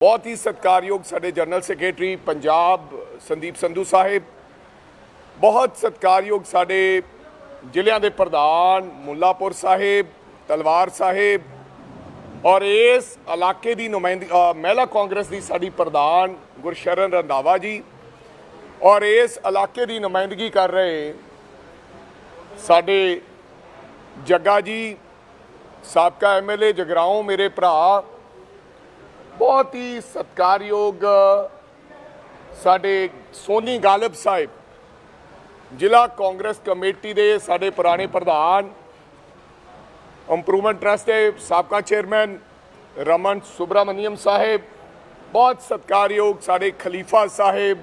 ਬਹੁਤ ਹੀ ਸਤਿਕਾਰਯੋਗ ਸਾਡੇ ਜਨਰਲ ਸੈਕਟਰੀ ਪੰਜਾਬ ਸੰਦੀਪ ਸੰਧੂ ਸਾਹਿਬ, ਬਹੁਤ ਸਤਿਕਾਰਯੋਗ ਸਾਡੇ ਜ਼ਿਲ੍ਹਿਆਂ ਦੇ ਪ੍ਰਧਾਨ ਮੁੱਲਾਪੁਰ ਸਾਹਿਬ, ਤਲਵਾਰ ਸਾਹਿਬ ਔਰ ਇਸ ਇਲਾਕੇ ਦੀ ਨੁਮਾਇੰਦਗੀ ਮਹਿਲਾ ਕਾਂਗਰਸ ਦੀ ਸਾਡੀ ਪ੍ਰਧਾਨ ਗੁਰਸ਼ਰਨ ਰੰਧਾਵਾ ਜੀ ਔਰ ਇਸ ਇਲਾਕੇ ਦੀ ਨੁਮਾਇੰਦਗੀ ਕਰ ਰਹੇ ਸਾਡੇ ਜੱਗਾ ਜੀ, ਸਾਬਕਾ ਐਮਐਲਏ ਜਗਰਾਉਂ ਮੇਰੇ ਭਰਾ ਬਹੁਤ ਹੀ ਸਤਿਕਾਰਯੋਗ ਸਾਡੇ ਸੋਨੀ ਗਾਲਬ ਸਾਹਿਬ ਜ਼ਿਲ੍ਹਾ ਕਾਂਗਰਸ ਕਮੇਟੀ ਦੇ ਸਾਡੇ ਪੁਰਾਣੇ ਪ੍ਰਧਾਨ ਇੰਪਰੂਵਮੈਂਟ ਟਰਸਟ ਦੇ ਸਾਬਕਾ ਚੇਅਰਮੈਨ ਰਮਨ ਸੁਬਰਾਮਨੀਅਮ ਸਾਹਿਬ ਬਹੁਤ ਸਤਿਕਾਰਯੋਗ ਸਾਡੇ ਖਲੀਫਾ ਸਾਹਿਬ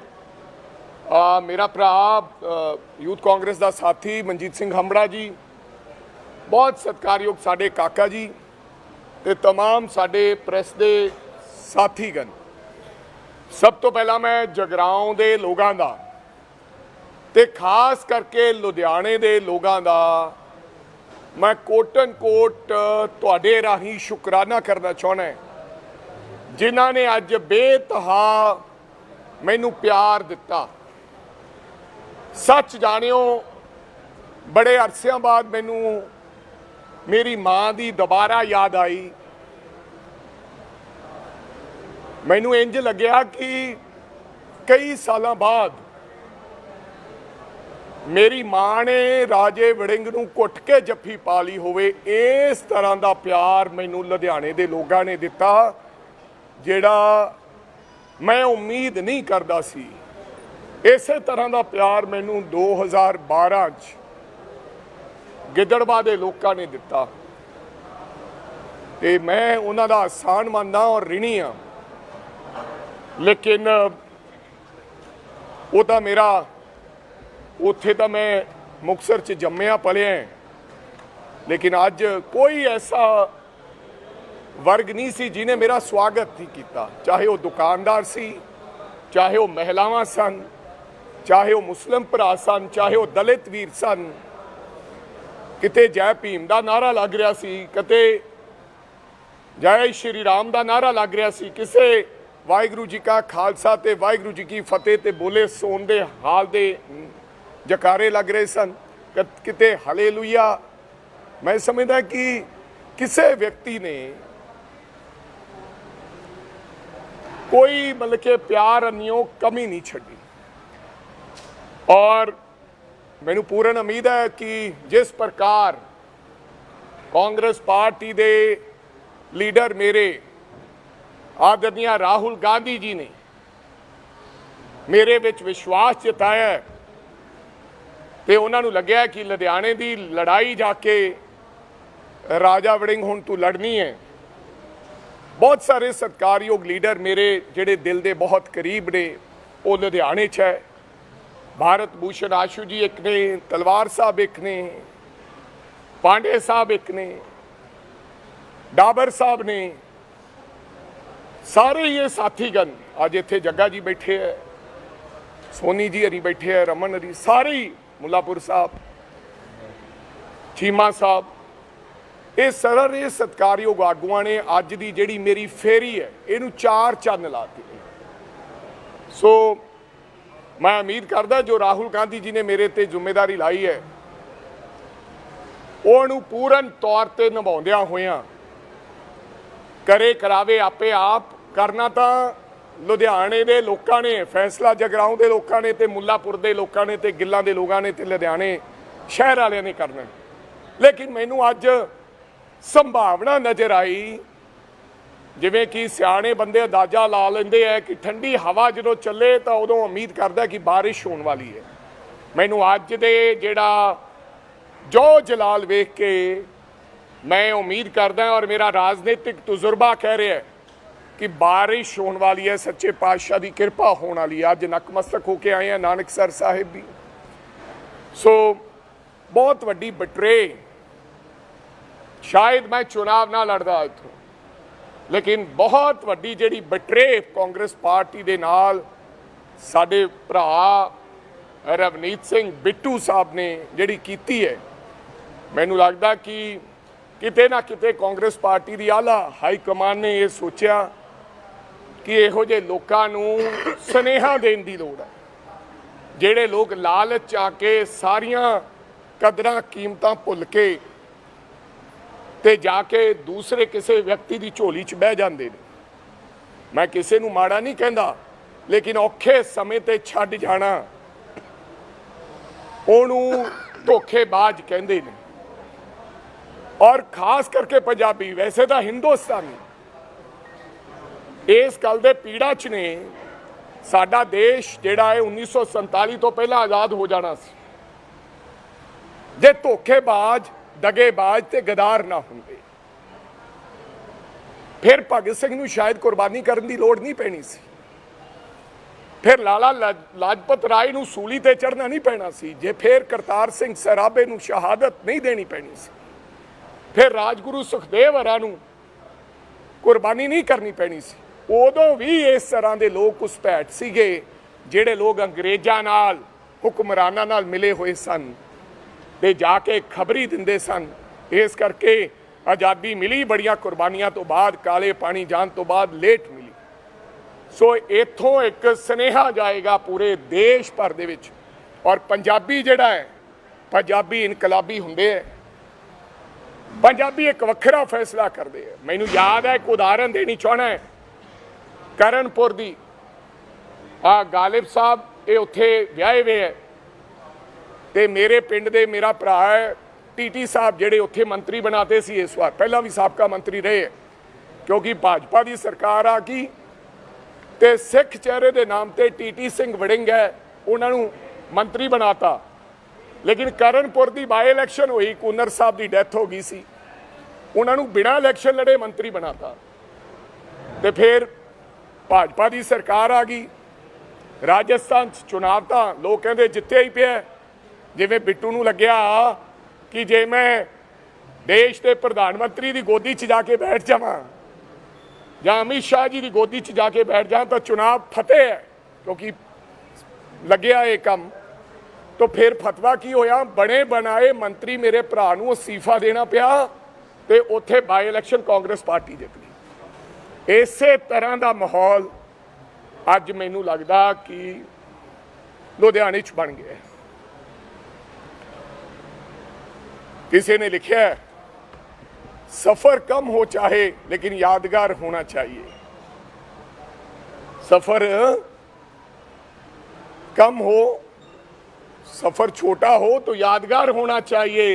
ਅ, ਮੇਰਾ ਭਰਾ ਅ, ਯੂਥ ਕਾਂਗਰਸ ਦਾ ਸਾਥੀ ਮਨਜੀਤ ਸਿੰਘ ਹੰਬੜਾ ਜੀ ਬਹੁਤ ਸਤਿਕਾਰਯੋਗ ਸਾਡੇ ਕਾਕਾ ਜੀ ਤੇ तमाम ਸਾਡੇ ਪ੍ਰੈਸ ਦੇ ਸਾਥੀਗਣ। ਸਭ ਤੋਂ ਪਹਿਲਾਂ ਮੈਂ ਜਗਰਾਉਂ ਦੇ ਲੋਕਾਂ ਦਾ ਤੇ ਖਾਸ ਕਰਕੇ ਲੁਧਿਆਣੇ ਦੇ ਲੋਕਾਂ ਦਾ ਮੈਂ ਕੋਟਨ ਕੋਟ ਤੁਹਾਡੇ ਰਾਹੀਂ ਸ਼ੁਕਰਾਨਾ ਕਰਨਾ ਚਾਹੁੰਦਾ ਜਿਨ੍ਹਾਂ ਨੇ ਅੱਜ ਬੇਤਹਾ ਮੈਨੂੰ ਪਿਆਰ ਦਿੱਤਾ। ਸੱਚ ਜਾਣਿਓ, ਬੜੇ ਅਰਸਿਆਂ ਬਾਅਦ ਮੈਨੂੰ ਮੇਰੀ ਮਾਂ ਦੀ ਦੁਬਾਰਾ ਯਾਦ ਆਈ। ਮੈਨੂੰ ਇੰਜ ਲੱਗਿਆ ਕਿ ਕਈ ਸਾਲਾਂ ਬਾਅਦ ਮੇਰੀ ਮਾਂ ਨੇ ਰਾਜੇ ਵੜਿੰਗ ਨੂੰ ਕੁੱਟ ਕੇ ਜੱਫੀ ਪਾ ਲਈ ਹੋਵੇ, ਇਸ ਤਰ੍ਹਾਂ ਦਾ ਪਿਆਰ ਮੈਨੂੰ ਲੁਧਿਆਣੇ ਦੇ ਲੋਕਾਂ ਨੇ ਦਿੱਤਾ, ਜਿਹੜਾ ਮੈਂ ਉਮੀਦ ਨਹੀਂ ਕਰਦਾ ਸੀ। ਇਸੇ ਤਰ੍ਹਾਂ ਦਾ ਪਿਆਰ ਮੈਨੂੰ 2012 ਚ ਗਿੱਦੜਵਾ ਦੇ ਲੋਕਾਂ ਨੇ ਦਿੱਤਾ। ਤੇ ਮੈਂ ਉਹਨਾਂ ਦਾ ਆਸਾਨ ਮੰਨਦਾ ਔਰ ਰਿਣੀ ਆ ਲੇਕਿਨ ਉਹ ਤਾਂ ਮੇਰਾ, ਉੱਥੇ ਤਾਂ ਮੈਂ ਮੁਕਸਰ ਚ ਜੰਮਿਆ, ਪਲਿਆ ਲੇਕਿਨ ਅੱਜ ਕੋਈ ਐਸਾ ਵਰਗ ਨਹੀਂ ਸੀ ਜਿਨੇ ਮੇਰਾ ਸਵਾਗਤ ਨਹੀਂ ਕੀਤਾ। ਚਾਹੇ ਉਹ ਦੁਕਾਨਦਾਰ ਸੀ, ਚਾਹੇ ਉਹ ਮਹਿਲਾਵਾਂ ਸਨ, ਚਾਹੇ ਉਹ ਮੁਸਲਮ ਭਰਾ ਸਨ, ਚਾਹੇ ਉਹ ਦਲਿਤ ਵੀਰ ਸਨ। ਕਿਤੇ ਜੈ ਭੀਮ ਦਾ ਨਾਰਾ ਲੱਗ ਰਿਹਾ ਸੀ, ਕਿਤੇ ਜੈ ਸ਼੍ਰੀ ਰਾਮ ਦਾ ਨਾਰਾ ਲੱਗ ਰਿਹਾ ਸੀ, ਕਿਸੇ ਵਾਹਿਗੁਰੂ ਜੀ ਕਾ ਖਾਲਸਾ ਤੇ ਵਾਹਿਗੁਰੂ ਜੀ ਕੀ ਫਤਿਹ ਤੇ ਬੋਲੇ ਸੋਨ ਦੇ ਹਾਲ ਦੇ ਜਕਾਰੇ ਲੱਗ ਰਹੇ ਸਨ। ਕਿ- ਕਿਤੇ ਹਾਲੇਲੂਇਆ। ਮੈਂ ਸਮਝਦਾ ਕਿ ਕਿਸੇ ਵਿਅਕਤੀ ਨੇ ਕੋਈ ਮਤਲਬ ਕਿ ਪਿਆਰ ਅਨਿਓ ਕਮੀ ਨਹੀਂ ਛੱਡੀ। ਔਰ ਮੈਨੂੰ ਪੂਰਨ ਉਮੀਦ ਹੈ ਕਿ ਜਿਸ ਪ੍ਰਕਾਰ ਕਾਂਗਰਸ ਪਾਰਟੀ ਦੇ ਲੀਡਰ ਮੇਰੇ ਆਦਰਨੀਆ ਰਾਹੁਲ ਗਾਂਧੀ ਜੀ ਨੇ ਮੇਰੇ ਵਿੱਚ ਵਿਸ਼ਵਾਸ ਜਤਾਇਆ ਹੈ ਤੇ ਉਹਨਾਂ ਨੂੰ ਲੱਗਿਆ ਕਿ ਲੁਧਿਆਣੇ ਦੀ ਲੜਾਈ ਜਾ ਕੇ ਰਾਜਾ ਵੜਿੰਗ ਹੁਣ ਤੂੰ ਲੜਨੀ ਹੈ। ਬਹੁਤ ਸਾਰੇ ਸਤਕਾਰਯੋਗ ਲੀਡਰ ਮੇਰੇ ਜਿਹੜੇ ਦਿਲ ਦੇ ਬਹੁਤ ਕਰੀਬ ਨੇ, ਉਹ ਲੁਧਿਆਣੇ 'ਚ ਹੈ। ਭਾਰਤ ਭੂਸ਼ਣ ਆਸ਼ੂ ਜੀ ਇੱਕ ਨੇ, ਤਲਵਾਰ ਸਾਹਿਬ ਇੱਕ ਨੇ, ਪਾਂਡੇ ਸਾਹਿਬ ਇੱਕ ਨੇ, ਡਾਬਰ ਸਾਹਿਬ ਨੇ ਸਾਰੇ ਹੀ ਇਹ ਸਾਥੀਗਣ। ਅੱਜ ਇੱਥੇ ਜੱਗਾ ਜੀ ਬੈਠੇ ਹੈ ਸੋਨੀ ਜੀ ਹਰੀ ਬੈਠੇ ਹੈ ਰਮਨ ਹਰੀ, ਸਾਰੇ ਹੀ ਮੁੱਲਾਪੁਰ ਸਾਹਿਬ, ਚੀਮਾ ਸਾਹਿਬ। ਇਹ ਸਾਰੇ ਸਤਕਾਰਯੋਗ ਆਗੂਆਂ ਨੇ ਅੱਜ ਦੀ ਜਿਹੜੀ ਮੇਰੀ ਫੇਰੀ ਹੈ ਇਹਨੂੰ ਚਾਰ ਚੰਨ ਲਾਤੇ ਸੋ ਮੈਂ ਉਮੀਦ ਕਰਦਾ ਜੋ ਰਾਹੁਲ ਗਾਂਧੀ ਜੀ ਨੇ ਮੇਰੇ ਤੇ ਜ਼ਿੰਮੇਵਾਰੀ ਲਾਈ ਹੈ ਉਹਨੂੰ ਪੂਰਨ ਤੌਰ ਤੇ ਨਿਭਾਉਂਦਿਆਂ ਹੋਇਆਂ ਕਰੇ ਕਰਾਵੇ ਆਪੇ ਆਪ ਕਰਨਾ ਤਾਂ ਲੁਧਿਆਣੇ ਦੇ ਲੋਕਾਂ ਨੇ, ਫੈਸਲਾ ਜਗਰਾਉਂ ਦੇ ਲੋਕਾਂ ਨੇ ਤੇ ਮੁੱਲਾਪੁਰ ਦੇ ਲੋਕਾਂ ਨੇ ਤੇ ਗਿੱਲਾਂ ਦੇ ਲੋਕਾਂ ਨੇ ਤੇ ਲੁਧਿਆਣੇ ਸ਼ਹਿਰ ਵਾਲਿਆਂ ਨੇ ਕਰਨਾ। ਲੇਕਿਨ ਮੈਨੂੰ ਅੱਜ ਸੰਭਾਵਨਾ ਨਜ਼ਰ ਆਈ, ਜਿਵੇਂ ਕਿ ਸਿਆਣੇ ਬੰਦੇ ਅੰਦਾਜ਼ਾ ਲਾ ਲੈਂਦੇ ਆ ਕਿ ਠੰਡੀ ਹਵਾ ਜਦੋਂ ਚੱਲੇ ਤਾਂ ਉਦੋਂ ਉਮੀਦ ਕਰਦਾ ਕਿ ਬਾਰਿਸ਼ ਹੋਣ ਵਾਲੀ ਹੈ। ਮੈਨੂੰ ਅੱਜ ਦੇ ਜਿਹੜਾ ਜੋ ਜਲਾਲ ਵੇਖ ਕੇ ਮੈਂ ਉਮੀਦ ਕਰਦਾ ਔਰ ਮੇਰਾ ਰਾਜਨੀਤਿਕ ਤਜਰਬਾ ਕਹਿ ਰਿਹਾ ਹੈ ਕਿ ਬਾਰਿਸ਼ ਹੋਣ ਵਾਲੀ ਹੈ, ਸੱਚੇ ਪਾਤਸ਼ਾਹ ਦੀ ਕਿਰਪਾ ਹੋਣ ਵਾਲੀ ਹੈ। ਅੱਜ ਨਕਮਸਤਕ ਹੋ ਕੇ ਆਏ ਆ ਨਾਨਕਸਰ ਸਾਹਿਬ ਵੀ। ਸੋ ਬਹੁਤ ਵੱਡੀ ਬਟਰੇ। ਸ਼ਾਇਦ ਮੈਂ ਚੁਣਾਵ ਨਾ ਲੜਦਾ ਇੱਥੋਂ। ਲੇਕਿਨ ਬਹੁਤ ਵੱਡੀ ਜਿਹੜੀ ਬਟਰੇ ਕਾਂਗਰਸ ਪਾਰਟੀ ਦੇ ਨਾਲ ਸਾਡੇ ਭਰਾ ਰਵਨੀਤ ਸਿੰਘ ਬਿੱਟੂ ਸਾਹਿਬ ਨੇ ਜਿਹੜੀ ਕੀਤੀ ਹੈ, ਮੈਨੂੰ ਲੱਗਦਾ ਕਿ ਕਿਤੇ ਨਾ ਕਿਤੇ ਕਾਂਗਰਸ ਪਾਰਟੀ ਦੀ ਆਲਾ ਹਾਈ ਕਮਾਨ ਨੇ ਇਹ ਸੋਚਿਆ ਕਿ ਇਹੋ ਜਿਹੇ ਲੋਕਾਂ ਨੂੰ ਸਨੇਹਾ ਦੇਣ ਦੀ ਲੋੜ ਹੈ। ਜਿਹੜੇ ਲੋਕ ਲਾਲਚ ਆ ਕੇ ਸਾਰੀਆਂ ਕਦਰਾਂ ਕੀਮਤਾਂ ਭੁੱਲ ਕੇ ਤੇ ਜਾ ਕੇ ਦੂਸਰੇ ਕਿਸੇ ਵਿਅਕਤੀ ਦੀ ਝੋਲੀ 'ਚ ਬਹਿ ਜਾਂਦੇ ਨੇ। ਮੈਂ ਕਿਸੇ ਨੂੰ ਮਾੜਾ ਨਹੀਂ ਕਹਿੰਦਾ, ਲੇਕਿਨ ਔਖੇ ਸਮੇਂ ਤੇ ਛੱਡ ਜਾਣਾ, ਉਹਨੂੰ ਧੋਖੇਬਾਜ਼ ਕਹਿੰਦੇ ਨੇ। ਔਰ ਖਾਸ ਕਰਕੇ ਪੰਜਾਬੀ, ਵੈਸੇ ਤਾਂ ਹਿੰਦੁਸਤਾਨੀ ਇਸ ਗੱਲ ਦੇ ਪੀੜਾ 'ਚ ਨੇ, ਸਾਡਾ ਦੇਸ਼ ਜਿਹੜਾ ਹੈ 1947 ਤੋਂ ਪਹਿਲਾਂ ਆਜ਼ਾਦ ਹੋ ਜਾਣਾ ਸੀ। ਜੇ ਧੋਖੇਬਾਜ਼ ਦਗੇਬਾਜ਼ ਤੇ ਗਦਾਰ ਨਾ ਹੁੰਦੇ। ਫਿਰ ਭਗਤ ਸਿੰਘ ਨੂੰ ਸ਼ਾਇਦ ਕੁਰਬਾਨੀ ਕਰਨ ਦੀ ਲੋੜ ਨਹੀਂ ਪੈਣੀ ਸੀ। ਫਿਰ ਲਾਲਾ ਲਾਜ- ਲਾਜਪਤ ਰਾਏ ਨੂੰ ਸੂਲੀ ਤੇ ਚੜਨਾ ਨਹੀਂ ਪੈਣਾ ਸੀ। ਜੇ ਫਿਰ ਕਰਤਾਰ ਸਿੰਘ ਸਰਾਭੇ ਨੂੰ ਸ਼ਹਾਦਤ ਨਹੀਂ ਦੇਣੀ ਪੈਣੀ ਸੀ। ਫਿਰ ਰਾਜਗੁਰੂ ਸੁਖਦੇਵ ਹਰਾਂ ਨੂੰ ਕੁਰਬਾਨੀ ਨਹੀਂ ਕਰਨੀ ਪੈਣੀ ਸੀ। ਉਦੋਂ ਵੀ ਇਸ ਤਰ੍ਹਾਂ ਦੇ ਲੋਕ ਘੁਸਪੈਠ ਸੀਗੇ, ਜਿਹੜੇ ਲੋਕ ਅੰਗਰੇਜ਼ਾਂ ਨਾਲ, ਹੁਕਮਰਾਨਾਂ ਨਾਲ ਮਿਲੇ ਹੋਏ ਸਨ ਤੇ ਜਾ ਕੇ ਖਬਰੀ ਦਿੰਦੇ ਸਨ। ਇਸ ਕਰਕੇ ਆਜ਼ਾਦੀ ਮਿਲੀ, ਬੜੀਆਂ ਕੁਰਬਾਨੀਆਂ ਤੋਂ ਬਾਅਦ, ਕਾਲੇ ਪਾਣੀ ਜਾਣ ਤੋਂ ਬਾਅਦ ਲੇਟ ਮਿਲੀ। ਸੋ ਇਥੋਂ ਇੱਕ ਸਨੇਹਾ ਜਾਏਗਾ ਪੂਰੇ ਦੇਸ਼ ਭਰ ਦੇ ਵਿੱਚ। ਔਰ ਪੰਜਾਬੀ ਜਿਹੜਾ ਹੈ, ਪੰਜਾਬੀ ਇਨਕਲਾਬੀ ਹੁੰਦੇ ਹੈ, ਪੰਜਾਬੀ ਇੱਕ ਵੱਖਰਾ ਫੈਸਲਾ ਕਰਦੇ ਹੈ। ਮੈਨੂੰ ਯਾਦ ਹੈ, ਇੱਕ ਉਦਾਹਰਨ ਦੇਣੀ ਚਾਹਣਾ ਹੈ। ਕਰਨਪੁਰ ਦੀ। ਆ ਗਾਲਿਬ ਸਾਹਿਬ, ਇਹ ਉੱਥੇ ਵਿਆਹੇ ਹੋਏ ਹੈ ਤੇ ਮੇਰੇ ਪਿੰਡ ਦੇ ਮੇਰਾ ਭਰਾ ਹੈ ਟੀਟੀ ਸਾਹਿਬ, ਜਿਹੜੇ ਉੱਥੇ ਮੰਤਰੀ ਬਣਾਤੇ ਸੀ ਇਸ ਵਾਰ। ਪਹਿਲਾਂ ਵੀ ਸਾਬਕਾ ਮੰਤਰੀ ਰਹੇ ਹੈ। ਕਿਉਂਕਿ ਭਾਜਪਾ ਦੀ ਸਰਕਾਰ ਆ ਗਈ। ਤੇ ਸਿੱਖ ਚਿਹਰੇ ਦੇ ਨਾਮ ਤੇ ਟੀਟੀ ਸਿੰਘ ਵੜਿੰਗ ਹੈ, ਉਹਨਾਂ ਨੂੰ ਮੰਤਰੀ ਬਣਾਤਾ। ਲੇਕਿਨ ਕਰਨਪੁਰ ਦੀ ਬਾਈ ਇਲੈਕਸ਼ਨ ਹੋਈ, ਕੂਨਰ ਸਾਹਿਬ ਦੀ ਡੈਥ ਹੋ ਗਈ ਸੀ। ਉਹਨਾਂ ਨੂੰ ਬਿਨਾਂ ਇਲੈਕਸ਼ਨ ਲੜੇ ਮੰਤਰੀ ਬਣਾਤਾ। ਤੇ ਫਿਰ ਭਾਜਪਾ ਦੀ ਸਰਕਾਰ ਆ ਗਈ। ਰਾਜਸਥਾਨ ਚ ਚੁਣਾਵ ਤਾਂ ਲੋਕ ਕਹਿੰਦੇ ਜਿੱਤੇ ਹੀ ਪਿਆ। ਜਿਵੇਂ ਬਿੱਟੂ ਨੂੰ ਲੱਗਿਆ ਕਿ ਜੇ ਮੈਂ ਦੇਸ਼ ਦੇ ਪ੍ਰਧਾਨ ਮੰਤਰੀ ਦੀ ਗੋਦੀ 'ਚ ਜਾ ਕੇ ਬੈਠ ਜਾਵਾਂ ਜਾਂ ਅਮਿਤ ਸ਼ਾਹ ਜੀ ਦੀ ਗੋਦੀ 'ਚ ਜਾ ਕੇ ਬੈਠ ਜਾਵਾਂ ਤਾਂ ਚੁਣਾਵ ਫਤਿਹ ਹੈ, ਕਿਉਂਕਿ ਲੱਗਿਆ ਇਹ ਕੰਮ। ਤਾਂ ਫਿਰ ਫਤਵਾ ਕੀ ਹੋਇਆ? ਬਣੇ ਬਣਾਏ ਮੰਤਰੀ ਮੇਰੇ ਭਰਾ ਨੂੰ ਅਸਤੀਫਾ ਦੇਣਾ ਪਿਆ ਤੇ ਉੱਥੇ ਬਾਈ ਇਲੈਕਸ਼ਨ ਕਾਂਗਰਸ ਪਾਰਟੀ ਜਿੱਤ ਗਈ। ਇਸੇ ਤਰ੍ਹਾਂ ਦਾ ਮਾਹੌਲ ਅੱਜ ਮੈਨੂੰ ਲੱਗਦਾ ਕਿ ਲੁਧਿਆਣੇ 'ਚ ਬਣ ਗਿਆ ਹੈ। किसी ने लिखा है सफर कम हो चाहे लेकिन यादगार होना चाहिए सफर कम हो सफर छोटा हो तो यादगार होना चाहिए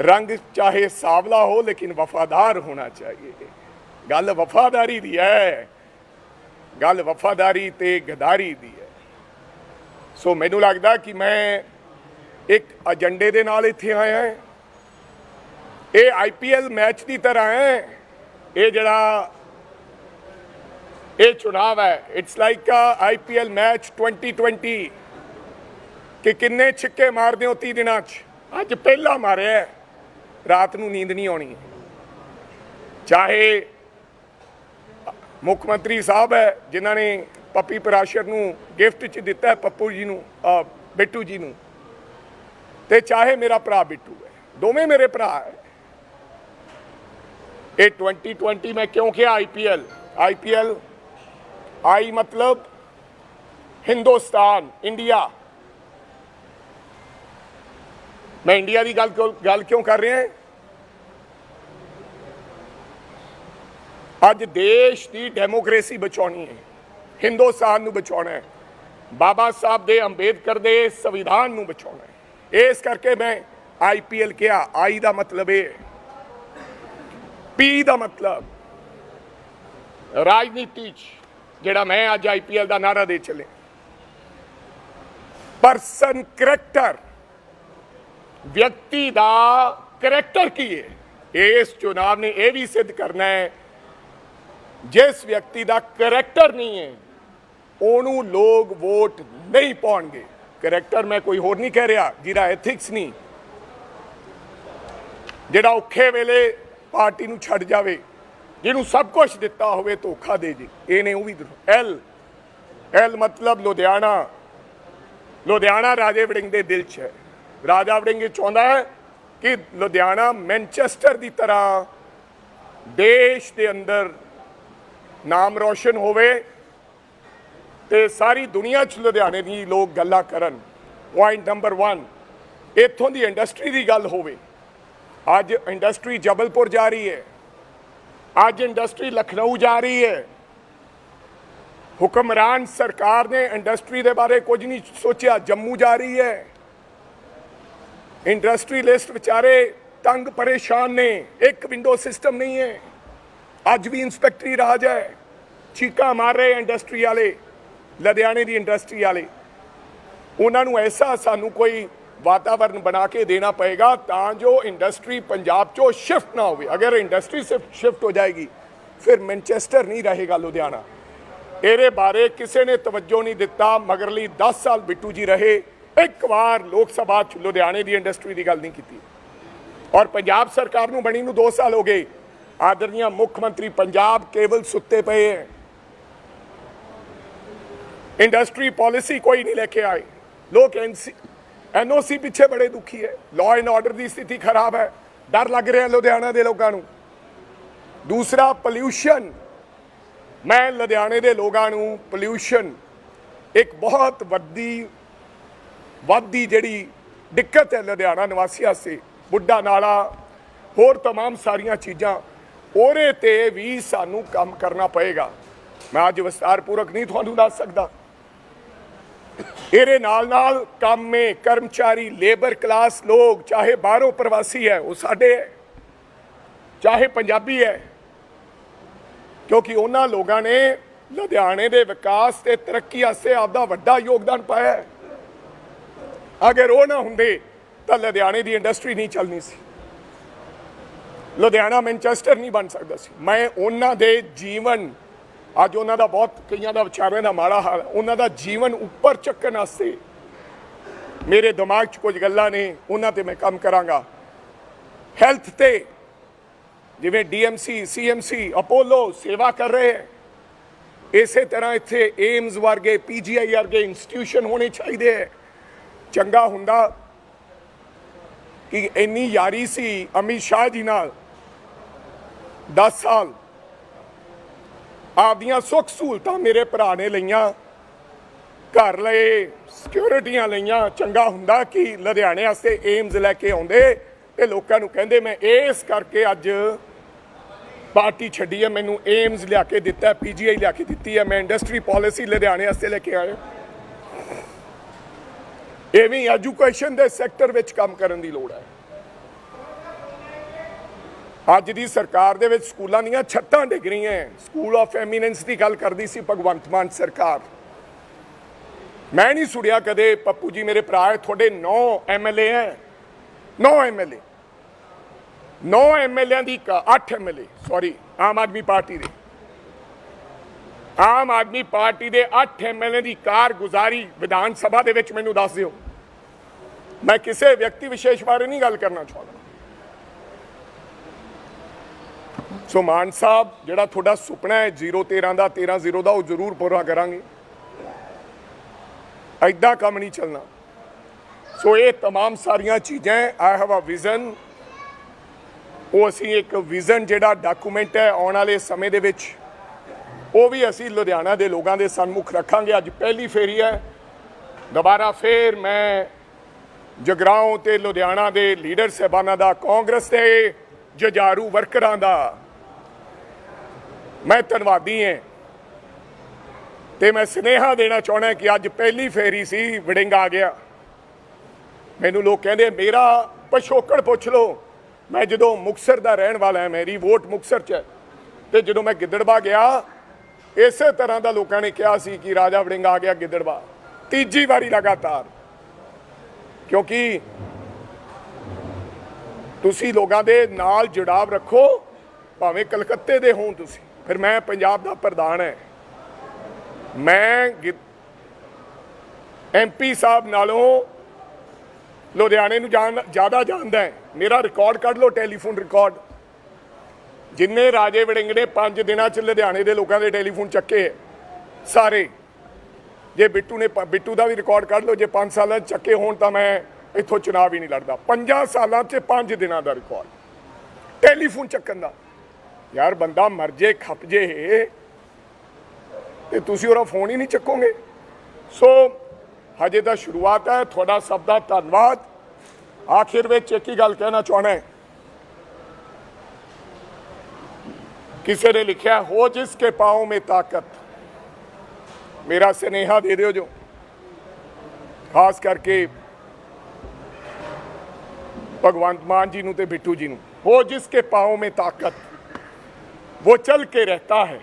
ਰੰਗ ਚਾਹੇ ਸਾਵਲਾ ਹੋ, ਲੇਕਿਨ ਵਫਾਦਾਰ ਹੋਣਾ ਚਾਹੀਏ। ਗੱਲ ਵਫਾਦਾਰੀ ਦੀ ਹੈ ਗੱਲ ਵਫਾਦਾਰੀ ਤੇ ਗਦਾਰੀ ਦੀ ਹੈ ਸੋ ਮੈਨੂੰ ਲੱਗਦਾ ਕਿ ਮੈਂ ਇੱਕ ਏਜੰਡੇ ਦੇ ਨਾਲ ਇੱਥੇ ਆਇਆ ਹਾਂ ਇਹ ਆਈਪੀਐਲ ਮੈਚ ਦੀ ਤਰ੍ਹਾਂ ਹੈ ਇਹ ਜਿਹੜਾ ਇਹ ਚੁਣਾਵ ਹੈ it's like uh IPL match 2020 ਕਿ ਕਿੰਨੇ ਛੱਕੇ ਮਾਰਦੇ ਹੋ 30 ਦਿਨਾਂ 'ਚ? ਅੱਜ ਪਹਿਲਾ ਮਾਰਿਆ ਰਾਤ ਨੂੰ ਨੀਂਦ ਨਹੀਂ ਆਉਣੀ। ਚਾਹੇ ਮੁੱਖ ਮੰਤਰੀ ਸਾਹਿਬ ਹੈ, ਜਿਨ੍ਹਾਂ ਨੇ ਪੱਪੀ ਪਰਾਸ਼ਰ ਨੂੰ ਗਿਫਟ 'ਚ ਦਿੱਤਾ ਪੱਪੂ ਜੀ ਨੂੰ ਬਿੱਟੂ ਜੀ ਨੂੰ। ਤੇ ਚਾਹੇ ਮੇਰਾ ਭਰਾ ਬਿੱਟੂ ਹੈ, ਦੋਵੇਂ ਮੇਰੇ ਭਰਾ ਹੈ। ਇਹ 2020 ਮੈਂ ਕਿਉਂ ਕਿਹਾ ਆਈਪੀਐਲ ਆਈਪੀਐਲ ਆਈ ਮਤਲਬ ਹਿੰਦੁਸਤਾਨ, ਇੰਡੀਆ। ਮੈਂ ਇੰਡੀਆ ਦੀ ਗੱਲ ਕਿਉਂ ਗੱਲ ਕਿਉਂ ਕਰ ਰਿਹਾ ਹਾਂ? ਅੱਜ ਦੇਸ਼ ਦੀ ਡੈਮੋਕ੍ਰੇਸੀ ਬਚਾਉਣੀ ਹੈ। ਹਿੰਦੁਸਤਾਨ ਨੂੰ ਬਚਾਉਣਾ ਹੈ। ਬਾਬਾ ਸਾਹਿਬ ਦੇ ਅੰਬੇਦਕਰ ਦੇ ਸੰਵਿਧਾਨ ਨੂੰ ਬਚਾਉਣਾ ਹੈ। ਇਸ ਕਰਕੇ ਮੈਂ ਆਈਪੀਐਲ ਕਿਹਾ, ਆਈ ਦਾ ਮਤਲਬ ਇਹ ਪੀ ਦਾ ਮਤਲਬ। ਰਾਜਨੀਤੀ ਚ ਜਿਹੜਾ ਮੈਂ ਅੱਜ ਆਈਪੀਐਲ ਦਾ ਨਾਰਾ ਦੇ ਚੱਲੇ ਪਰਸਨ ਕਰੈਕਟਰ। ਵਿਅਕਤੀ ਦਾ ਕਰੈਕਟਰ ਕੀ ਹੈ? ਇਸ ਚੁਣਾਵ ਨੇ ਇਹ ਵੀ ਸਿੱਧ ਕਰਨਾ ਹੈ ਜਿਸ ਵਿਅਕਤੀ ਦਾ ਕਰੈਕਟਰ ਨਹੀਂ ਹੈ, ਉਹਨੂੰ ਲੋਕ ਵੋਟ ਨਹੀਂ ਪਾਉਣਗੇ। ਕਰੈਕਟਰ ਮੈਂ ਕੋਈ ਹੋਰ ਨਹੀਂ ਕਹਿ ਰਿਹਾ, ਜਿਹਦਾ ਐਥਿਕਸ ਨਹੀਂ। ਜਿਹੜਾ ਔਖੇ ਵੇਲੇ ਪਾਰਟੀ ਨੂੰ ਛੱਡ ਜਾਵੇ, ਜਿਹਨੂੰ ਸਭ ਕੁਝ ਦਿੱਤਾ ਹੋਵੇ, ਧੋਖਾ ਦੇ ਜੇ। ਇਹਨੇ ਉਹ ਵੀ ਐਲ ਐਲ ਮਤਲਬ ਲੁਧਿਆਣਾ। ਲੁਧਿਆਣਾ ਰਾਜੇ ਵੜਿੰਗ ਦੇ ਦਿਲ 'ਚ ਹੈ। ਰਾਜਾ ਵੜਿੰਗ ਇਹ ਚਾਹੁੰਦਾ ਹੈ ਕਿ ਲੁਧਿਆਣਾ, ਮੈਨਚੈਸਟਰ ਦੀ ਤਰ੍ਹਾਂ ਦੇਸ਼ ਦੇ ਅੰਦਰ ਨਾਮ ਰੋਸ਼ਨ ਹੋਵੇ ਤੇ ਸਾਰੀ ਦੁਨੀਆ 'ਚ ਲੁਧਿਆਣੇ ਦੀ ਲੋਕ ਗੱਲਾਂ ਕਰਨ। ਪੁਆਇੰਟ ਨੰਬਰ 1 ਇੱਥੋਂ ਦੀ ਇੰਡਸਟਰੀ ਦੀ ਗੱਲ ਹੋਵੇ। ਅੱਜ ਇੰਡਸਟਰੀ ਜਬਲਪੁਰ ਜਾ ਰਹੀ ਹੈ। ਅੱਜ ਇੰਡਸਟਰੀ ਲਖਨਊ ਜਾ ਰਹੀ ਹੈ। ਹੁਕਮਰਾਨ ਸਰਕਾਰ ਨੇ ਇੰਡਸਟਰੀ ਦੇ ਬਾਰੇ ਕੁਝ ਨਹੀਂ ਸੋਚਿਆ, ਜੰਮੂ ਜਾ ਰਹੀ ਹੈ। ਇੰਡਸਟਰੀਲਿਸਟ ਵਿਚਾਰੇ ਤੰਗ ਪਰੇਸ਼ਾਨ ਨੇ। ਇੱਕ ਵਿੰਡੋ ਸਿਸਟਮ ਨਹੀਂ ਹੈ। ਅੱਜ ਵੀ ਇੰਸਪੈਕਟਰੀ ਰਾਜ ਹੈ। ਚੀਕਾ ਮਾਰ ਰਹੇ ਇੰਡਸਟਰੀ ਵਾਲੇ, ਲੁਧਿਆਣੇ ਦੀ ਇੰਡਸਟਰੀ ਵਾਲੇ। ਉਹਨਾਂ ਨੂੰ ਐਸਾ ਸਾਨੂੰ ਕੋਈ ਵਾਤਾਵਰਨ ਬਣਾ ਕੇ ਦੇਣਾ ਪਏਗਾ ਤਾਂ ਜੋ ਇੰਡਸਟਰੀ ਪੰਜਾਬ ਚੋਂ ਸ਼ਿਫਟ ਨਾ ਹੋਵੇ। ਅਗਰ ਇੰਡਸਟਰੀ ਸ਼ਿਫਟ ਹੋ ਜਾਏਗੀ, ਫਿਰ ਮੈਨਚੈਸਟਰ ਨਹੀਂ ਰਹੇਗਾ ਲੁਧਿਆਣਾ। ਇਹਦੇ ਬਾਰੇ ਕਿਸੇ ਨੇ ਤਵੱਜੋ ਨਹੀਂ ਦਿੱਤਾ ਮਗਰਲੀ 10 ਸਾਲ ਬਿੱਟੂ ਜੀ ਰਹੇ। ਇੱਕ ਵਾਰ ਲੋਕ ਸਭਾ ਚ ਲੁਧਿਆਣੇ ਦੀ ਇੰਡਸਟਰੀ ਦੀ ਗੱਲ ਨਹੀਂ ਕੀਤੀ। ਔਰ ਪੰਜਾਬ ਸਰਕਾਰ ਨੂੰ ਬਣੀ ਨੂੰ 2 ਸਾਲ ਹੋ ਗਏ। ਆਦਰਨੀਆ ਮੁੱਖ ਮੰਤਰੀ ਪੰਜਾਬ ਕੇਵਲ ਸੁੱਤੇ ਪਏ ਹੈ ਇੰਡਸਟਰੀ ਪਾਲਿਸੀ ਕੋਈ ਨਹੀਂ ਲੈ ਕੇ ਆਏ। ਲੋਕ ਐਨਓਸੀ ਪਿੱਛੇ ਬੜੇ ਦੁਖੀ ਹੈ ਲਾਅ ਐਂਡ ਆਰਡਰ ਦੀ ਸਥਿਤੀ ਖਰਾਬ ਹੈ ਡਰ ਲੱਗ ਰਿਹਾ ਲੁਧਿਆਣਾ ਦੇ ਲੋਕਾਂ ਨੂੰ। ਦੂਸਰਾ ਪੋਲਿਊਸ਼ਨ ਮੈਂ ਲੁਧਿਆਣੇ ਦੇ ਲੋਕਾਂ ਨੂੰ ਪੋਲਿਊਸ਼ਨ ਇੱਕ ਬਹੁਤ ਵੱਡੀ, ਵੱਧਦੀ ਜਿਹੜੀ ਦਿੱਕਤ ਹੈ ਲੁਧਿਆਣਾ ਨਿਵਾਸੀਆਂ ਸੇ ਬੁੱਢਾ ਨਾਲਾ, ਹੋਰ ਤਮਾਮ ਸਾਰੀਆਂ ਚੀਜ਼ਾਂ ਉਹਦੇ ਤੇ ਵੀ ਸਾਨੂੰ ਕੰਮ ਕਰਨਾ ਪਏਗਾ। ਮੈਂ ਅੱਜ ਵਿਸਤਾਰਪੂਰਕ ਨਹੀਂ ਤੁਹਾਨੂੰ ਦੱਸ ਸਕਦਾ। ਇਹਦੇ ਨਾਲ ਨਾਲ ਕੰਮੇ, ਕਰਮਚਾਰੀ ਲੇਬਰ ਕਲਾਸ ਲੋਕ, ਚਾਹੇ ਬਾਹਰੋਂ ਪ੍ਰਵਾਸੀ ਹੈ, ਉਹ ਸਾਡੇ ਹੈ, ਚਾਹੇ ਪੰਜਾਬੀ ਹੈ। ਕਿਉਂਕਿ ਉਹਨਾਂ ਲੋਕਾਂ ਨੇ ਲੁਧਿਆਣੇ ਦੇ ਵਿਕਾਸ ਤੇ ਤਰੱਕੀ ਵਾਸਤੇ ਆਪਦਾ ਵੱਡਾ ਯੋਗਦਾਨ ਪਾਇਆ ਹੈ। ਅਗਰ ਉਹ ਨਾ ਹੁੰਦੇ, ਤਾਂ ਲੁਧਿਆਣੇ ਦੀ ਇੰਡਸਟਰੀ ਨਹੀਂ ਚੱਲਣੀ ਸੀ। ਲੁਧਿਆਣਾ ਮੈਨਚੈਸਟਰ ਨਹੀਂ ਬਣ ਸਕਦਾ ਸੀ। ਮੈਂ ਉਹਨਾਂ ਦੇ ਜੀਵਨ, ਅੱਜ ਉਹਨਾਂ ਦਾ ਬਹੁਤ, ਕਈਆਂ ਦਾ ਵਿਚਾਰਿਆਂ ਦਾ ਮਾੜਾ ਹਾਲ, ਉਹਨਾਂ ਦਾ ਜੀਵਨ ਉੱਪਰ ਚੱਕਣ ਵਾਸਤੇ ਮੇਰੇ ਦਿਮਾਗ 'ਚ ਕੁਝ ਗੱਲਾਂ ਨੇ, ਉਹਨਾਂ ਤੇ ਮੈਂ ਕੰਮ ਕਰਾਂਗਾ। ਹੈਲਥ ਤੇ, ਜਿਵੇਂ ਡੀਐਮਸੀ ਸੀਐਮਸੀ ਅਪੋਲੋ ਸੇਵਾ ਕਰ ਰਹੇ ਹੈ। ਇਸੇ ਤਰ੍ਹਾਂ ਇੱਥੇ ਏਮਸ ਵਰਗੇ ਪੀਜੀਆਈ ਵਰਗੇ ਇੰਸਟੀਟਿਊਸ਼ਨ ਹੋਣੇ ਚਾਹੀਦੇ ਹੈ। ਚੰਗਾ ਹੁੰਦਾ ਕਿ ਇੰਨੀ ਯਾਰੀ ਸੀ ਅਮਿਤ ਸ਼ਾਹ ਜੀ ਨਾਲ। 10 ਸਾਲ ਆਪਦੀਆਂ ਸੁੱਖ ਸਹੂਲਤਾਂ ਮੇਰੇ ਭਰਾ ਨੇ ਲਈਆਂ, ਘਰ ਲਏ, ਸਿਕਿਉਰਿਟੀਆਂ ਲਈਆਂ। ਚੰਗਾ ਹੁੰਦਾ ਕਿ ਲੁਧਿਆਣੇ ਵਾਸਤੇ ਏਮਜ਼ ਲੈ ਕੇ ਆਉਂਦੇ ਤੇ ਲੋਕਾਂ ਨੂੰ ਕਹਿੰਦੇ, ਮੈਂ ਇਸ ਕਰਕੇ ਅੱਜ ਪਾਰਟੀ ਛੱਡੀ ਹੈ, ਮੈਨੂੰ ਏਮਜ਼ ਲਿਆ ਕੇ ਦਿੱਤਾ, ਪੀਜੀਆਈ ਲਿਆ ਕੇ ਦਿੱਤੀ ਹੈ, ਮੈਂ ਇੰਡਸਟਰੀ ਪਾਲਿਸੀ ਲੁਧਿਆਣੇ ਵਾਸਤੇ ਲੈ ਕੇ ਆਇਆ ਇਹ ਵੀ ਐਜੂਕੇਸ਼ਨ ਦੇ ਸੈਕਟਰ ਵਿੱਚ ਕੰਮ ਕਰਨ ਦੀ ਲੋੜ ਹੈ। ਅੱਜ ਦੀ ਸਰਕਾਰ ਦੇ ਵਿੱਚ ਸਕੂਲਾਂ ਦੀਆਂ ਛੱਤਾਂ ਡਿੱਗ ਰਹੀਆਂ ਸਕੂਲ ਆਫ ਐਮੀਨੈਂਸ ਦੀ ਗੱਲ ਕਰਦੀ ਸੀ ਭਗਵੰਤ ਮਾਨ ਸਰਕਾਰ। ਮੈਂ ਨਹੀਂ ਸੁਣਿਆ ਕਦੇ ਪੱਪੂ ਜੀ ਮੇਰੇ ਭਰਾ ਹੈ ਤੁਹਾਡੇ 9 ਐਮਐਲਏ ਹੈ 9 ਐਮਐਲਏ 9 ਐਮਐਲਏਆਂ ਦੀ 8 MLA sorry Aam Aadmi party ਦੇ। ਆਮ ਆਦਮੀ ਪਾਰਟੀ ਦੇ 8 ਐਮਐਲਏ ਦੀ ਕਾਰਗੁਜ਼ਾਰੀ ਵਿਧਾਨ ਸਭਾ ਦੇ ਵਿੱਚ ਮੈਨੂੰ ਦੱਸ ਦਿਓ। ਮੈਂ ਕਿਸੇ ਵਿਅਕਤੀ ਵਿਸ਼ੇਸ਼ ਬਾਰੇ ਨਹੀਂ ਗੱਲ ਕਰਨਾ ਚਾਹੁੰਦਾ। ਸੋ ਮਾਨ ਸਾਹਿਬ ਜਿਹੜਾ ਤੁਹਾਡਾ ਸੁਪਨਾ ਹੈ 013 ਦਾ 13 ਦਾ ਉਹ ਜ਼ਰੂਰ ਪੂਰਾ ਕਰਾਂਗੇ ਐਦਾਂ ਕੰਮ ਨਹੀਂ ਚੱਲਣਾ ਸੋ ਇਹ तमाम ਸਾਰੀਆਂ ਚੀਜ਼ਾਂ ਆਈ ਹੈਵ ਅ ਵਿਜ਼ਨ ਉਹ ਅਸੀਂ ਇੱਕ ਵਿਜ਼ਨ ਜਿਹੜਾ ਡਾਕੂਮੈਂਟ ਹੈ ਆਉਣ ਵਾਲੇ ਸਮੇਂ ਦੇ ਵਿੱਚ ਉਹ ਵੀ ਅਸੀਂ ਲੁਧਿਆਣਾ ਦੇ ਲੋਕਾਂ ਦੇ ਸਨਮੁਖ ਰੱਖਾਂਗੇ ਅੱਜ ਪਹਿਲੀ ਫੇਰੀ ਹੈ ਦੁਬਾਰਾ ਫੇਰ ਮੈਂ ਜਗਰਾਉਂ ਤੇ ਲੁਧਿਆਣਾ ਦੇ ਲੀਡਰ ਸਹਿਬਾਨਾਂ ਦਾ ਕਾਂਗਰਸ ਦੇ ਜਜਾਰੂ ਵਰਕਰਾਂ ਦਾ ਮੈਂ ਧੰਨਵਾਦੀ ਹਾਂ। ਤੇ ਮੈਂ ਸੁਨੇਹਾ ਦੇਣਾ ਚਾਹਣਾ ਕਿ ਅੱਜ ਪਹਿਲੀ ਫੇਰੀ ਸੀ, ਵੜਿੰਗ ਆ ਗਿਆ। ਮੈਨੂੰ ਲੋਕ ਕਹਿੰਦੇ, ਮੇਰਾ ਪਛੋਕੜ ਪੁੱਛ ਲਓ। ਮੈਂ ਜਦੋਂ ਮੁਕਸਰ ਦਾ ਰਹਿਣ ਵਾਲਾ ਹਾਂ, ਮੇਰੀ ਵੋਟ ਮੁਕਸਰ 'ਚ ਹੈ। ਤੇ ਜਦੋਂ ਮੈਂ ਗਿੱਦੜਬਾ ਗਿਆ, ਇਸੇ ਤਰ੍ਹਾਂ ਦਾ ਲੋਕਾਂ ਨੇ ਕਿਹਾ ਸੀ ਕਿ ਰਾਜਾ ਵੜਿੰਗ ਆ ਗਿਆ ਗਿੱਦੜਬਾ ਤੀਜੀ ਵਾਰੀ ਲਗਾਤਾਰ। ਕਿਉਂਕਿ ਤੁਸੀਂ ਲੋਕਾਂ ਦੇ ਨਾਲ ਜੁੜਾਵ ਰੱਖੋ, ਭਾਵੇਂ ਕਲਕੱਤੇ ਦੇ ਹੋਣ ਤੁਸੀਂ। ਫਿਰ ਮੈਂ ਪੰਜਾਬ ਦਾ ਪ੍ਰਧਾਨ ਹੈ। ਮੈਂ ਐਮਪੀ ਸਾਹਿਬ ਨਾਲੋਂ ਲੁਧਿਆਣੇ ਨੂੰ ਜਾਣ ਜ਼ਿਆਦਾ ਜਾਣਦਾ ਹੈ। ਮੇਰਾ ਰਿਕਾਰਡ ਕੱਢ ਲਓ ਟੈਲੀਫੋਨ ਰਿਕਾਰਡ ਜਿੰਨੇ ਰਾਜੇ ਵੜਿੰਗ ਨੇ 5 ਦਿਨਾਂ ਚ ਲੁਧਿਆਣੇ ਦੇ ਲੋਕਾਂ ਦੇ ਟੈਲੀਫੋਨ ਚੱਕੇ ਹੈ, ਸਾਰੇ। ਜੇ ਬਿੱਟੂ ਨੇ ਬਿੱਟੂ ਦਾ ਵੀ ਰਿਕਾਰਡ ਕੱਢ ਲਓ ਜੇ 5 ਸਾਲਾਂ 'ਚ ਚੱਕੇ ਹੋਣ ਤਾਂ ਮੈਂ ਇੱਥੋਂ ਚੁਣਾਵ ਹੀ ਨਹੀਂ ਲੜਦਾ। 5 ਸਾਲਾਂ 'ਚ 5 ਦਿਨਾਂ ਦਾ ਰਿਕਾਰਡ ਟੈਲੀਫੋਨ ਚੱਕਣ ਦਾ। ਯਾਰ ਬੰਦਾ ਮਰ ਜੇ, ਖੱਪ ਜੇ, ਤੇ ਤੁਸੀਂ ਉਹਦਾ ਫੋਨ ਹੀ ਨਹੀਂ ਚੱਕੋਗੇ। ਸੋ ਹਜੇ ਤਾਂ ਸ਼ੁਰੂਆਤ ਹੈ, ਤੁਹਾਡਾ ਸਭ ਦਾ ਧੰਨਵਾਦ। ਆਖਿਰ ਵਿੱਚ ਇੱਕ ਹੀ ਗੱਲ ਕਹਿਣਾ ਚਾਹਣਾ ਹੈ। ਕਿਸੇ ਨੇ ਲਿਖਿਆ, ਹੋ ਜਿਸ ਕੇ ਪਾਉ ਮੇ ਤਾਕਤ। ਮੇਰਾ ਸਨੇਹਾ ਦੇ ਦਿਓ ਜੋ। ਖਾਸ ਕਰਕੇ ਭਗਵੰਤ ਮਾਨ ਜੀ ਨੂੰ ਤੇ ਬਿੱਟੂ ਜੀ ਨੂੰ। ਹੋ ਜਿਸ ਕੇ ਪਾਉ ਮੇ ਤਾਕਤ। वो चल के रहता है।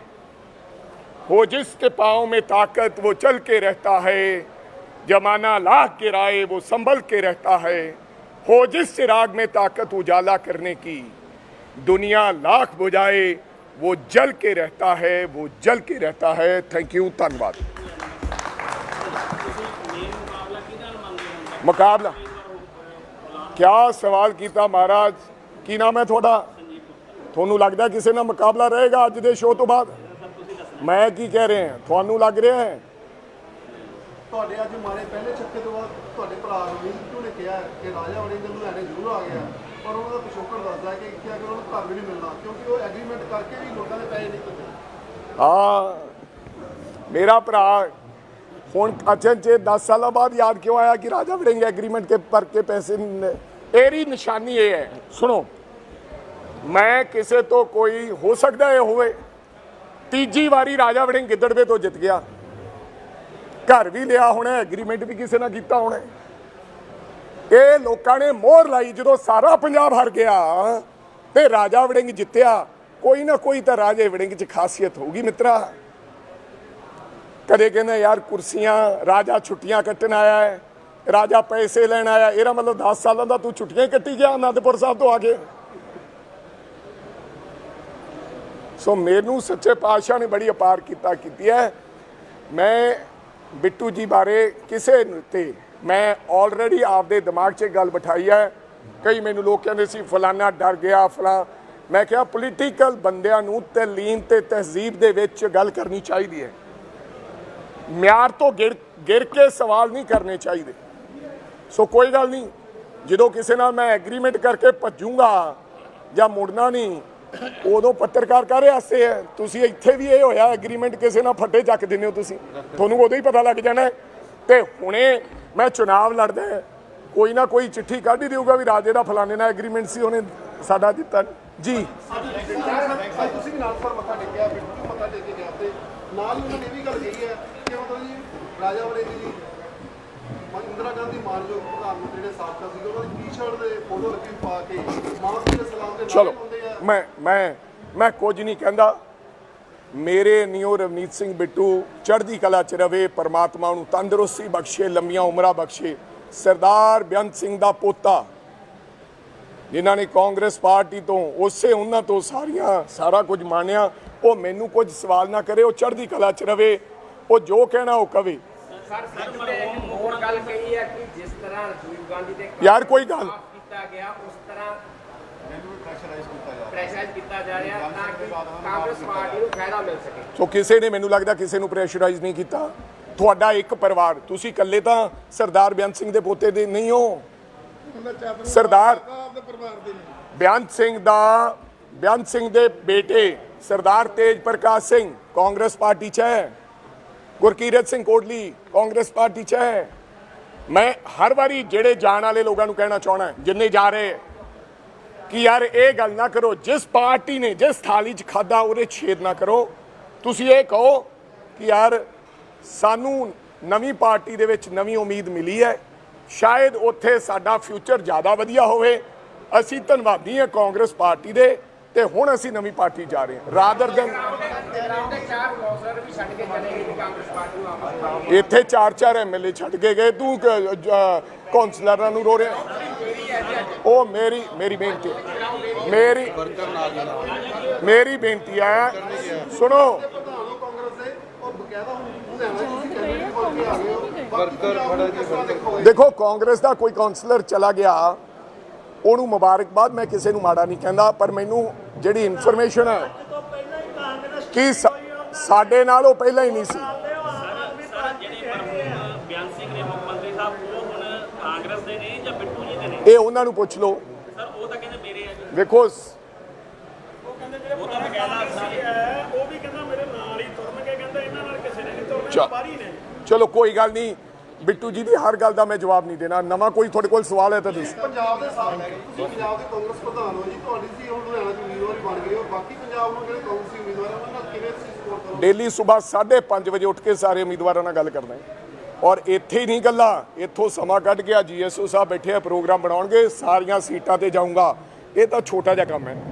हो जिसके पाँव में ताकत, वो चल के रहता है। जमाना लाख गिराए वो संभल के रहता है। हो जिस चिराग में ताकत उजाला करने की, दुनिया लाख बुझाए, वो जल के रहता है, वो जल के रहता है। थैंक यू धन्यवाद। मुकाबला। क्या सवाल किया महाराज? की नाम है थोड़ा? ਤੁਹਾਨੂੰ ਲੱਗਦਾ ਕਿਸੇ ਨਾਲ ਮੁਕਾਬਲਾ ਰਹੇਗਾ ਅੱਜ ਦੇ ਸ਼ੋਅ ਤੋਂ ਬਾਅਦ? ਮੈਂ ਕੀ ਕਹਿ ਰਿਹਾ ਹਾਂ? ਤੁਹਾਨੂੰ ਲੱਗ ਰਿਹਾ ਹੈ? ਤੁਹਾਡੇ ਅੱਜ ਮਾਰੇ ਪਹਿਲੇ ਛੱਕੇ ਤੋਂ ਬਾਅਦ ਤੁਹਾਡੇ ਭਰਾ ਰਵੀਂਦਰ ਨੇ ਕਿਹਾ ਕਿ ਰਾਜਾ ਵੜਿੰਗ ਨੂੰ ਲੈਣੇ ਜ਼ਰੂਰ ਆ ਗਿਆ? ਪਰ ਉਹਨਾਂ ਦਾ ਪਿਛੋਕੜ ਦੱਸਦਾ ਹੈ ਕਿ ਕਿ ਅਗਰ ਉਹਨੂੰ ਘਰ ਵੀ ਨਹੀਂ ਮਿਲਣਾ ਕਿਉਂਕਿ ਉਹ ਐਗਰੀਮੈਂਟ ਕਰਕੇ ਵੀ ਲੋਕਾਂ ਦੇ ਪੈਸੇ ਨਹੀਂ ਦਿੱਤੇ। ਹਾਂ ਮੇਰਾ ਭਰਾ ਹੁਣ ਅਚਨ ਚ 10 ਸਾਲਾਂ ਬਾਅਦ ਯਾਦ ਕਿਉਂ ਆਇਆ ਕਿ ਰਾਜਾ ਵੜਿੰਗ ਐਗਰੀਮੈਂਟ ਕੇ ਪਰ ਕੇ ਪੈਸੇ ਨ- ਇਹਦੀ ਨਿਸ਼ਾਨੀ ਇਹ ਹੈ। ਸੁਣੋ ਮੈਂ ਕਿਸੇ ਤੋਂ ਕੋਈ, ਹੋ ਸਕਦਾ ਇਹ ਹੋਵੇ, ਤੀਜੀ ਵਾਰੀ ਰਾਜਾ ਵੜਿੰਗ ਗਿੱਦੜਵੇ ਤੋਂ ਜਿੱਤ ਗਿਆ। ਘਰ ਵੀ ਲਿਆ ਹੋਣਾ ਐਗਰੀਮੈਂਟ ਵੀ ਕਿਸੇ ਨਾਲ ਕੀਤਾ ਹੋਣਾ। ਇਹ ਲੋਕਾਂ ਨੇ ਮੋਹਰ ਲਾਈ, ਜਦੋਂ ਸਾਰਾ ਪੰਜਾਬ ਹਾਰ ਗਿਆ ਤੇ ਰਾਜਾ ਵੜਿੰਗ ਜਿੱਤਿਆ, ਕੋਈ ਨਾ ਕੋਈ ਤਾਂ ਰਾਜੇ ਵੜਿੰਗ 'ਚ ਖਾਸੀਅਤ ਹੋਊਗੀ ਮਿੱਤਰਾ। ਕਦੇ ਕਹਿੰਦੇ, ਯਾਰ ਕੁਰਸੀਆਂ, ਰਾਜਾ ਛੁੱਟੀਆਂ ਕੱਟਣ ਆਇਆ ਹੈ, ਰਾਜਾ ਪੈਸੇ ਲੈਣ ਆਇਆ ਇਹਦਾ ਮਤਲਬ 10 ਸਾਲਾਂ ਦਾ ਤੂੰ ਛੁੱਟੀਆਂ ਹੀ ਕੱਟੀ ਗਿਆ, ਅਨੰਦਪੁਰ ਸਾਹਿਬ ਤੋਂ ਆ ਕੇ। ਸੋ ਮੈਨੂੰ ਸੱਚੇ ਪਾਤਸ਼ਾਹ ਨੇ ਬੜੀ ਅਪਾਰ ਕੀਤਾ, ਕੀਤੀ ਹੈ। ਮੈਂ ਬਿੱਟੂ ਜੀ ਬਾਰੇ ਕਿਸੇ ਤੇ ਮੈਂ ਆਲਰੇਡੀ ਆਪਦੇ ਦਿਮਾਗ 'ਚ ਗੱਲ ਬਿਠਾਈ ਹੈ। ਕਈ ਮੈਨੂੰ ਲੋਕ ਕਹਿੰਦੇ ਸੀ, ਫਲਾਨਾ ਡਰ ਗਿਆ, ਫਲਾ ਮੈਂ ਕਿਹਾ ਪੋਲੀਟੀਕਲ ਬੰਦਿਆਂ ਨੂੰ ਤਲੀਨ ਤੇ ਤਹਿਜ਼ੀਬ ਦੇ ਵਿੱਚ ਗੱਲ ਕਰਨੀ ਚਾਹੀਦੀ ਹੈ। ਮਿਆਰ ਤੋਂ ਗਿਰ ਗਿਰ ਕੇ ਸਵਾਲ ਨਹੀਂ ਕਰਨੇ ਚਾਹੀਦੇ। ਸੋ ਕੋਈ ਗੱਲ ਨਹੀਂ, ਜਦੋਂ ਕਿਸੇ ਨਾਲ ਮੈਂ ਐਗਰੀਮੈਂਟ ਕਰਕੇ ਭੱਜੂਗਾ ਜਾਂ ਮੁੜਨਾ ਨਹੀਂ ਉਦੋਂ ਪੱਤਰਕਾਰ ਕਾਰੇ ਆਸੇ ਹੈ ਤੁਸੀਂ ਇੱਥੇ ਵੀ ਇਹ ਹੋਇਆ ਐਗਰੀਮੈਂਟ ਕਿਸੇ ਨਾਲ ਫੱਟੇ ਚੱਕ ਦਿੰਦੇ ਹੋ ਤੁਸੀਂ ਤੁਹਾਨੂੰ ਉਦੋਂ ਹੀ ਪਤਾ ਲੱਗ ਜਾਣਾ। ਤੇ ਹੁਣੇ ਮੈਂ ਚੁਣਾਵ ਲੜਦਾ ਕੋਈ ਨਾ ਕੋਈ ਚਿੱਠੀ ਕੱਢ ਹੀ ਦੇਊਗਾ ਵੀ ਰਾਜੇ ਦਾ ਫਲਾਣੇ ਨਾਲ ਐਗਰੀਮੈਂਟ ਸੀ ਉਹਨੇ ਸਾਡਾ ਦਿੱਤਾ। ਜੀ ਤੁਸੀਂ ਵੀ ਨਾਲ ਪਰ ਮੱਥਾ ਟੇਕਿਆ ਵੀ ਮੱਥਾ ਟੇਕ ਕੇ ਗਿਆ ਤੇ ਨਾਲ ਹੀ ਉਹਨਾਂ ਨੇ ਵੀ ਗੱਲ ਕਹੀ ਹੈ ਕਿ ਮਤਲਬ ਜੀ ਰਾਜਾ ਵੜਿੰਗ ਜੀ ਮ- ਇੰਦਰਾ ਗਾਂਧੀ ਮਾਨਯੋਗ ਪ੍ਰਧਾਨ ਮੰਤਰੀ ਦੇ ਸਾਬਕਾ ਸੀ ਉਹਨਾਂ ਦੀ ਟੀ-ਸ਼ਰਟ ਦੇ ਫੋਟੋ ਲੱਗੀ ਪਾ ਕੇ ਮਾਂ ਜੀ ਦੇ ਸਲਾਮ ਦੇ ਨਾਲ ਮੈਂ ਮੈਂ ਮੈਂ ਕੁਝ ਨਹੀਂ ਕਹਿੰਦਾ। ਮੇਰੇ ਨਿਓ ਰਵਨੀਤ ਸਿੰਘ ਬਿੱਟੂ ਚੜ੍ਹਦੀ ਕਲਾ ਚ ਰਵੇ ਪਰਮਾਤਮਾ ਨੂੰ ਤੰਦਰੁਸਤੀ ਬਖਸ਼ੇ ਲੰਮੀਆਂ ਉਮਰਾਂ ਬਖਸ਼ੇ। ਸਰਦਾਰ ਬੇਅੰਤ ਸਿੰਘ ਦਾ ਪੋਤਾ ਜਿਨ੍ਹਾਂ ਨੇ ਕਾਂਗਰਸ ਪਾਰਟੀ ਤੋਂ ਉਸੇ ਉਹਨਾਂ ਤੋਂ ਸਾਰੀਆਂ ਸਾਰਾ ਕੁਝ ਮਾਣਿਆ ਉਹ ਮੈਨੂੰ ਕੁਝ ਸਵਾਲ ਨਾ ਕਰੇ ਉਹ ਚੜ੍ਹਦੀ ਕਲਾ ਚ ਰਵੇ ਉਹ ਜੋ ਕਹਿਣਾ ਉਹ ਕਵੇ। ਸਰ ਨੇ ਹੋਰ ਗੱਲ ਕਹੀ ਹੈ ਕਿ ਜਿਸ ਤਰ੍ਹਾਂ ਰਾਜੀਵ ਗਾਂਧੀ ਦੇ ਯਾਰ ਕੋਈ ਗੱਲ ਕੀਤਾ ਗਿਆ ਉਸ ਤਰ੍ਹਾਂ ਪ੍ਰੈਸ਼ਰਾਈਜ਼ ਕੀਤਾ ਜਾ ਪ੍ਰੈਸ਼ਰਾਈਜ਼ ਕੀਤਾ ਜਾ ਰਿਹਾ ਤਾਂ ਕਿ ਕਾਂਗਰਸ ਪਾਰਟੀ ਨੂੰ ਫਾਇਦਾ ਮਿਲ ਸਕੇ। ਸੋ ਕਿਸੇ ਨੇ ਮੈਨੂੰ ਲੱਗਦਾ ਕਿਸੇ ਨੂੰ ਪ੍ਰੈਸ਼ਰਾਈਜ਼ ਨਹੀਂ ਕੀਤਾ। ਤੁਹਾਡਾ ਇੱਕ ਪਰਿਵਾਰ ਤੁਸੀਂ ਇਕੱਲੇ ਤਾਂ ਸਰਦਾਰ ਬੇਅੰਤ ਸਿੰਘ ਦੇ ਪੋਤੇ ਦੇ ਨਹੀਂ ਹੋ। ਸਰਦਾਰ ਆਪਣੇ ਪਰਿਵਾਰ ਦੇ ਨੇ ਬੇਅੰਤ ਸਿੰਘ ਦਾ ਬੇਅੰਤ ਸਿੰਘ ਦੇ ਬੇਟੇ ਸਰਦਾਰ ਤੇਜ ਪ੍ਰਕਾਸ਼ ਸਿੰਘ ਕਾਂਗਰਸ ਪਾਰਟੀ 'ਚ ਹੈ। ਗੁਰਕੀਰਤ ਸਿੰਘ ਕੋਟਲੀ ਕਾਂਗਰਸ ਪਾਰਟੀ 'ਚ ਹੈ। ਮੈਂ ਹਰ ਵਾਰੀ ਜਿਹੜੇ ਜਾਣ ਵਾਲੇ ਲੋਕਾਂ ਨੂੰ ਕਹਿਣਾ ਚਾਹਣਾ ਜਿੰਨੇ ਜਾ ਰਹੇ ਕਿ ਯਾਰ ਇਹ ਗੱਲ ਨਾ ਕਰੋ, ਜਿਸ ਪਾਰਟੀ ਨੇ ਜਿਸ ਥਾਲੀ 'ਚ ਖਾਦਾ ਉਹਦੇ ਛੇਦ ਨਾ ਕਰੋ। ਤੁਸੀਂ ਇਹ ਕਹੋ ਕਿ ਯਾਰ ਸਾਨੂੰ ਨਵੀਂ ਪਾਰਟੀ ਦੇ ਵਿੱਚ ਨਵੀਂ ਉਮੀਦ ਮਿਲੀ ਹੈ। ਸ਼ਾਇਦ ਉੱਥੇ ਸਾਡਾ ਫਿਊਚਰ ਜ਼ਿਆਦਾ ਵਧੀਆ ਹੋਵੇ। ਅਸੀਂ ਧੰਨਵਾਦੀ ਹਾਂ ਕਾਂਗਰਸ ਪਾਰਟੀ ਦੇ ਤੇ ਹੁਣ ਅਸੀਂ ਨਵੀਂ ਪਾਰਟੀ ਜਾ ਰਹੇ ਹਾਂ। ਰਾਦਰ ਦਨ ਉਹਦੇ ਚਾਰ ਕੌਂਸਲਰ ਵੀ ਛੱਡ ਇੱਥੇ ਚਾਰ ਚਾਰ ਐਮਐਲਏ ਛੱਡ ਕੇ ਗਏ ਤੂੰ ਕੌਂਸਲਰਾਂ ਨੂੰ ਰੋ ਰਿਹਾ। ਉਹ ਮੇਰੀ ਮੇਰੀ ਬੇਨਤੀ, ਮੇਰੀ ਮੇਰੀ ਬੇਨਤੀ ਹੈ ਸੁਣੋ। ਦੇਖੋ, ਕਾਂਗਰਸ ਦਾ ਕੋਈ ਕਾਉਂਸਲਰ ਚਲਾ ਗਿਆ, ਉਹਨੂੰ ਮੁਬਾਰਕਬਾਦ ਮੈਂ ਕਿਸੇ ਨੂੰ ਮਾੜਾ ਨਹੀਂ ਕਹਿੰਦਾ, ਪਰ ਮੈਨੂੰ ਜਿਹੜੀ ਇਨਫੋਰਮੇਸ਼ਨ ਹੈ ਕਿ ਸਾਡੇ ਨਾਲ ਉਹ ਪਹਿਲਾਂ ਹੀ ਨਹੀਂ ਸੀ। ਸਰ ਜਿਹੜੇ ਮਰਹੂਮ ਬਿਆਨ ਸਿੰਘ ਨੇ ਮੁੱਖ ਮੰਤਰੀ ਸਾਹਿਬ ਉਹ ਹੁਣ ਕਾਂਗਰਸ ਦੇ ਨੇ ਜਾਂ ਬਿੱਟੂ ਜੀ ਦੇ ਨੇ? ਇਹ ਉਹਨਾਂ ਨੂੰ ਪੁੱਛ ਲਓ। ਸਰ ਉਹ ਤਾਂ ਕਹਿੰਦੇ ਮੇਰੇ ਆ ਜੀ। ਵੇਖੋ ਸ- ਉਹ ਤਾਂ ਬਕਾਇਦਾ ਸੀ। ਉਹ ਵੀ ਕਹਿੰਦਾ ਮੇਰੇ ਨਾਲ ਹੀ ਤੁਰਨਗੇ ਕਹਿੰਦਾ ਇਹਨਾਂ ਨਾਲ ਕਿਸੇ ਚਲ। ਚਲੋ ਕੋਈ ਗੱਲ ਨਹੀਂ। ਬਿੱਟੂ ਜੀ ਦੀ ਹਰ ਗੱਲ ਦਾ ਮੈਂ ਜਵਾਬ ਨਹੀਂ ਦੇਣਾ। ਨਵਾਂ ਕੋਈ ਤੁਹਾਡੇ ਕੋਲ ਸਵਾਲ ਹੈ ਤਾਂ ਦੱਸੋ। ਪੰਜਾਬ ਦੇ ਸਾਥ ਤੁਸੀਂ ਪੰਜਾਬ ਦੇ ਕਾਂਗਰਸ ਪ੍ਰਧਾਨ ਹੋ ਜੀ। ਤੁਹਾਡੀ ਸੀ ਹੁਣ ਲੁਧਿਆਣਾ ਚ ਉਮੀਦਵਾਰ ਬਣ ਗਏ ਹੋ ਬਾਕੀ ਪੰਜਾਬ ਨੂੰ ਜਿਹੜੇ ਕਾਂਗਰਸੀ ਉਮੀਦਵਾਰ ਆ ਉਹਨਾਂ ਨਾਲ ਕਿਵੇਂ ਤੁਸੀਂ ਸਪੋਰਟ ਕਰੋ ਡੇਲੀ ਸਵੇਰ 5:30 ਵਜੇ ਉੱਠ ਕੇ ਸਾਰੇ ਉਮੀਦਵਾਰਾਂ ਨਾਲ ਗੱਲ ਕਰਦਾ ਹਾਂ। ਔਰ ਇੱਥੇ ਹੀ ਨਹੀਂ ਗੱਲਾਂ, ਇੱਥੋਂ ਸਮਾਂ ਕੱਢ ਕੇ ਆ ਜੀਐਸਓ ਸਾਹਿਬ ਬੈਠੇ ਆ, ਪ੍ਰੋਗਰਾਮ ਬਣਾਉਣਗੇ, ਸਾਰੀਆਂ ਸੀਟਾਂ ਤੇ ਜਾਊਂਗਾ। ਇਹ ਤਾਂ ਛੋਟਾ ਜਿਹਾ ਕੰਮ ਹੈ।